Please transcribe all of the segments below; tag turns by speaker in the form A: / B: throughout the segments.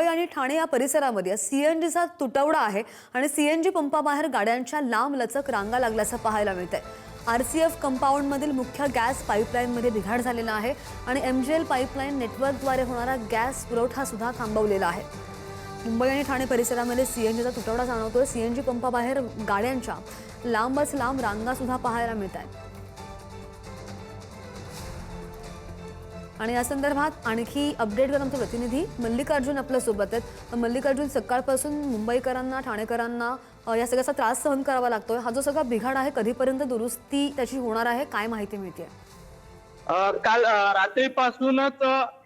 A: मुंबई आणि ठाणे या परिसरामध्ये सीएनजीचा तुटवडा आहे आणि सीएनजी पंपाबाहेर गाड्यांच्या लांब लचक रांगा लागल्याचं पाहायला मिळतंय. आर सी एफ कंपाऊंडमधील मुख्य गॅस पाईपलाईनमध्ये बिघाड झालेला आहे आणि एम जी एल पाईपलाईन नेटवर्कद्वारे होणारा गॅस पुरवठा सुद्धा थांबवलेला आहे. मुंबई आणि ठाणे परिसरामध्ये सीएनजीचा तुटवडा जाणवतोय. सीएनजी पंपाबाहेर गाड्यांच्या लांबच लांब रांगा सुद्धा पाहायला मिळत आहेत आणि या संदर्भात आणखी अपडेट करून आमचे प्रतिनिधी मल्लिकार्जुन आपल्यासोबत आहेत मल्लिकार्जुन सकाळपासून मुंबईकरांना ठाणेकरांना या सगळ्याचा त्रास सहन करावा लागतोय. हा जो सगळा बिघाड आहे कधीपर्यंत दुरुस्ती त्याची होणार आहे काय माहिती मिळते
B: काल रात्रीपासूनच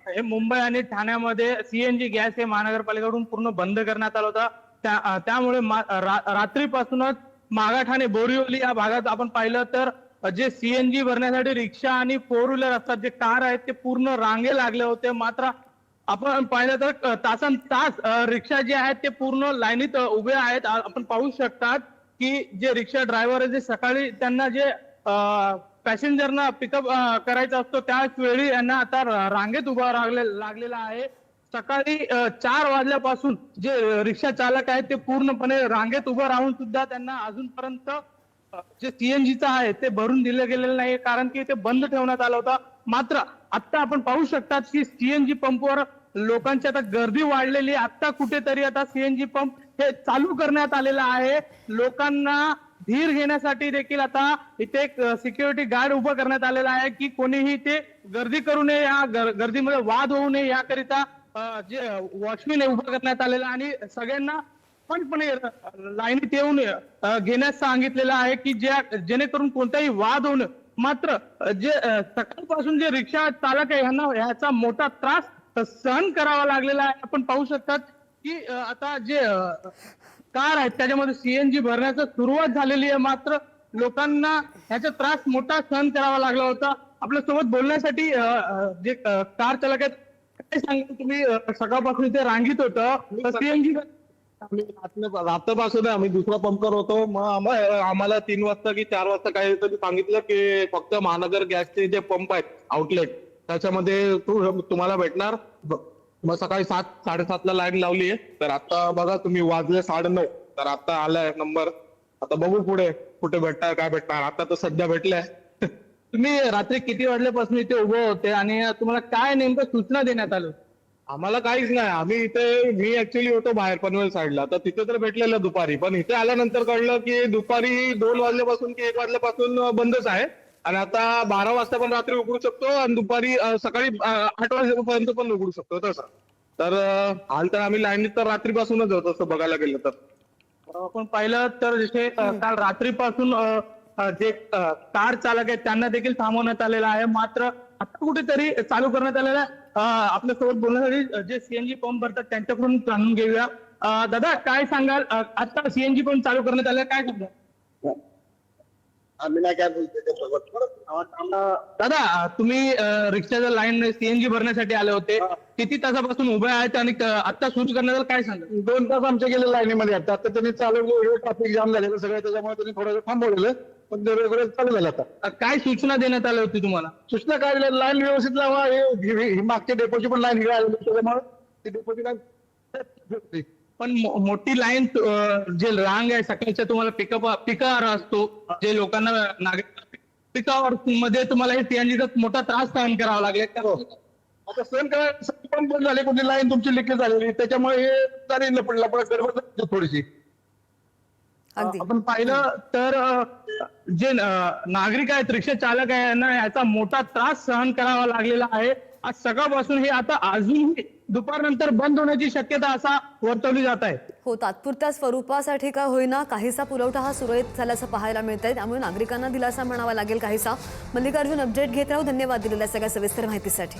B: हे मुंबई आणि ठाण्यामध्ये सीएनजी गॅस हे महानगरपालिकेकडून पूर्ण बंद करण्यात आला होता. त्या- त्यामुळे मा- रा- रात्रीपासूनच मागाठाणे बोरिवली या भागात आपण पाहिलं तर जे सीएनजी भरण्यासाठी रिक्षा आणि फोर व्हीलर असतात जे कार आहेत ते पूर्ण रांगे लागले होते. मात्र आपण पाहिलं तर तासन तास रिक्षा जे आहेत ते पूर्ण लाईनीत उभे आहेत. आपण पाहू शकतात की जे रिक्षा ड्रायव्हर आहे जे सकाळी त्यांना जे पॅसेंजरना पिकअप करायचा असतो त्याच वेळी यांना आता रांगेत उभा लागले लागलेला आहे. सकाळी चार वाजल्यापासून जे रिक्षा चालक आहेत ते पूर्णपणे रांगेत उभं राहून सुद्धा त्यांना अजूनपर्यंत जे सीएनजीचं आहे ते भरून दिलं गेलेलं नाही कारण की ते बंद ठेवण्यात आलं होतं. मात्र आता आपण पाहू शकतात की सीएनजी पंपवर लोकांची आता गर्दी वाढलेली आहे. आता कुठेतरी आता सीएनजी पंप हे चालू करण्यात आलेलं आहे. लोकांना धीर घेण्यासाठी देखील आता इथे एक सिक्युरिटी गार्ड उभं करण्यात आलेला आहे की कोणीही ते गर्दी करू नये या गर्दीमध्ये वाद होऊ नये याकरिता जे वॉचमॅन उभं करण्यात आलेलं आहे. आणि सगळ्यांना पण लाईनीत येऊन घेण्यास सांगितलेलं आहे की ज्या जेणेकरून कोणताही वाद नये. मात्र जे सकाळपासून जे रिक्षा चालक आहे यांना ह्याचा मोठा त्रास सहन करावा लागलेला आहे. आपण पाहू शकतात की आता जे कार आहेत त्याच्यामध्ये सीएनजी भरण्याचं सुरुवात झालेली आहे. मात्र लोकांना ह्याचा त्रास मोठा सहन करावा लागला होता. आपल्यासोबत बोलण्यासाठी जे कार चालक आहेत काय सांगा तुम्ही सकाळपासून इथे रांगीत होतं. सीएनजी
C: रात्रपासून आम्ही दुसरा पंप करतो. होतो मग आम्हा- आम्हाला तीन वाजता की चार वाजता काहीतरी सांगितलं की फक्त महानगर गॅसचे जे पंप आहेत आउटलेट त्याच्यामध्ये तुम्हाला भेटणार. ब- मग सकाळी सात साडेसातला लाईन लावली आहे. तर आता बघा तुम्ही वाजले साडेनऊ. तर आता आलाय नंबर आता बघू पुढे कुठे भेटणार काय भेटणार. आता तर सध्या भेटलंय.
B: तुम्ही रात्री किती वाजल्यापासून इथे उभे होते आणि तुम्हाला काय नेमकं सूचना देण्यात आलं?
C: आम्हाला काहीच नाही. आम्ही इथे मी ऍक्च्युली होतो बाहेर पनवेल साईडला तर तिथे तर भेटलेलं दुपारी. पण इथे आल्यानंतर कळलं की दुपारी दोन वाजल्यापासून की एक वाजल्यापासून बंदच आहे. आणि आता बारा वाजता पण रात्री उघडू शकतो आणि दुपारी सकाळी आठ वाजेपर्यंत पण उघडू शकतो. तसं. तर हाल तर आम्ही लाईनीत तर रात्रीपासूनच होतो तसं बघायला गेलं तर.
B: आपण पाहिलं तर जसे काल रात्रीपासून जे कार चालक आहेत त्यांना देखील थांबवण्यात आलेलं आहे. मात्र आता कुठेतरी चालू करण्यात आलेलं आपल्यासोबत बोलण्यासाठी जे सीएनजी पंप भरतात त्यांच्याकडून जाणून घेऊया. दादा काय सांगाल? आता सीएनजी पंप चालू करण्यात आलं काय सांगाल?
C: आम्ही नाही काय बोलतो
B: दादा अ, तुम्ही अ, रिक्षाच्या लाईन सीएनजी भरण्यासाठी आले होते. किती तासापासून उभे आहेत आणि क- आता सुरू करण्यात आलं काय सांगाल
C: दोन तास आमचे गेले लाईनीमध्ये आता. आता त्यांनी चालू ट्रॅफिक जाम झालेलं सगळं त्याच्यामुळे त्यांनी थोडं थांबवलेलं. पण ते रेग्युलर चालू झालं आता.
B: काय सूचना देण्यात आल्या होती तुम्हाला?
C: सूचना काय दिल्या? लाईन व्यवस्थित लावा. हे हे- ही मागच्या डेपोची पण लाईन हिरा त्याच्यामुळे ती डेपोची लाईन
B: पण मोठी लाईन जे रांग आहे सकाळच्या तुम्हाला पिकअप पिकावर असतो जे लोकांना नागरिक पिकावर मध्ये तुम्हाला हे सीएनजीचा मोठा त्रास सहन करावा लागेल.
C: आता सण काय पण बंद झाले कुठली लाईन तुमची लिकेज झालेली त्याच्यामुळे हे झाली लपड लपड थोडीशी.
B: आपण पाहिलं तर जे नागरिक आहेत रिक्षा चालक आहे यांना याचा मोठा त्रास सहन करावा लागलेला आहे. आज सकाळपासून हे आता अजूनही दुपारनंतर बंद होण्याची शक्यता असा वर्तवली जात आहे.
A: हो तात्पुरत्या स्वरूपासाठी का होईना काहीसा पुरवठा हा सुरळीत झाल्याचं पाहायला मिळतंय. त्यामुळे नागरिकांना दिलासा म्हणावा लागेल काहीसा. मल्लिकार्जुन अपडेट घेत राहू. धन्यवाद दिलेल्या सगळ्या सविस्तर माहितीसाठी.